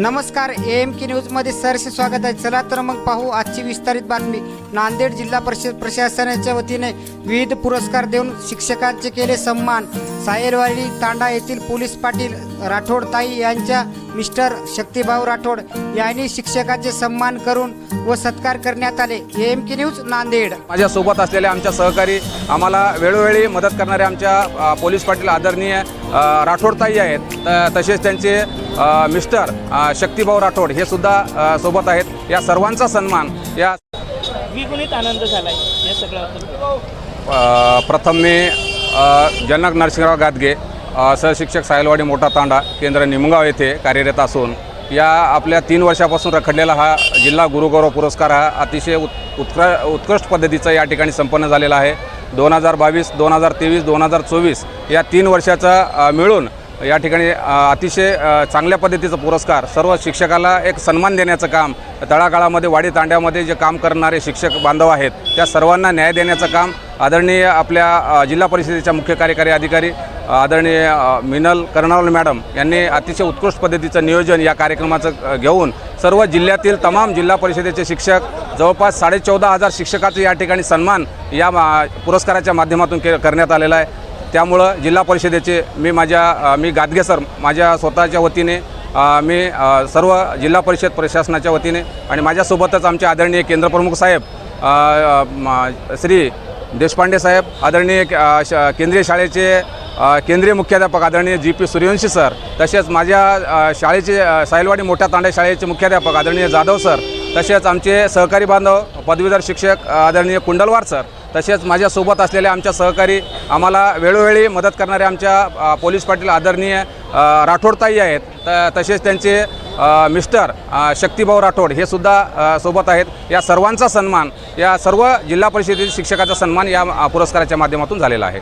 नमस्कार A M के न्यूजमध्ये सरसे स्वागत आहे. चला तर मग पाहू आजची विस्तारित बातमी. नांदेड जिल्हा परिषद प्रशासनाच्या वतीने विविध पुरस्कार देऊन शिक्षकांचे केले सन्मान. सायरवाडी तांडा येथील पोलीस पाटील राठोड ताई यांच्या मिस्टर शक्तिभाऊ राठोड यांनी शिक्षकाचे सन्मान करून व सत्कार करण्यात आले. M K news Nanded. माझ्यासोबत असलेले आमच्या सहकारी आम्हाला वेळोवेळी मदत करणारे आमच्या पोलीस पाटील आदरणीय राठोडताई आहेत. तसेच त्यांचे मिस्टर शक्तिभाऊ राठोड हे सुद्धा सोबत आहेत. या सर्वांचा सन्मान या द्विगुणित आनंद झालाय या सगळ्या अ, प्रथम मी जनक नरसिंहराव गादगे सहशिक्षक सायलवाडी मोठा तांडा केंद्र निमगाव येथे कार्यरत असून या आपल्या तीन वर्षापासून रखडलेला हा जिल्हा गुरुगौरव पुरस्कार हा अतिशय उत् उत्कृ उत्कृष्ट पद्धतीचा या ठिकाणी संपन्न झालेला आहे. दोन हजार बावीस दोन हजार तेवीस दोन हजार चोवीस या तीन वर्षाचा मिळून या ठिकाणी अतिशय चांगल्या पद्धतीचा पुरस्कार सर्व शिक्षकाला एक सन्मान देण्याचं काम तळागाळामध्ये वाडी तांड्यामध्ये जे काम करणारे शिक्षक बांधव आहेत त्या सर्वांना न्याय देण्याचं काम आदरणीय आपल्या जिल्हा परिषदेच्या मुख्य कार्यकारी अधिकारी आदरणीय मिनल कर्णाल मॅडम यांनी अतिशय उत्कृष्ट पद्धतीचं नियोजन या कार्यक्रमाचं घेऊन सर्व जिल्ह्यातील तमाम जिल्हा परिषदेचे शिक्षक जवळपास साडेचौदा हजार शिक्षकाचे या ठिकाणी सन्मान या मा- पुरस्काराच्या माध्यमातून के करण्यात आलेला आहे. त्यामुळं जिल्हा परिषदेचे मी माझ्या मी गादगे सर माझ्या स्वतःच्या वतीने मी सर्व जिल्हा परिषद प्रशासनाच्या वतीने आणि माझ्यासोबतच आमचे आदरणीय केंद्रप्रमुख साहेब श्री देशपांडे साहेब आदरणीय श- केंद्रीय शाळेचे केंद्रीय मुख्याध्यापक आदरणीय जी पी सूर्यवंशी सर तसेच माझ्या शाळेचे साहिलवाडी सायलवाडी मोठ्या तांडे शाळेचे मुख्याध्यापक आदरणीय जाधव सर तसेच आमचे सहकारी बांधव पदवीधर शिक्षक आदरणीय कुंडलवार सर तसेच माझ्यासोबत असलेले आमच्या सहकारी आम्हाला वेळोवेळी मदत करणारे आमच्या पोलीस पाटील आदरणीय राठोडताई आहेत. त तसेच त्यांचे मिस्टर शक्तीभाऊ शक्तिभाऊ राठोड हे सुद्धा सोबत आहेत. या सर्वांचा सन्मान या सर्व जिल्हा परिषदेतील शिक्षकाचा सन्मान या पुरस्काराच्या माध्यमातून झालेला आहे.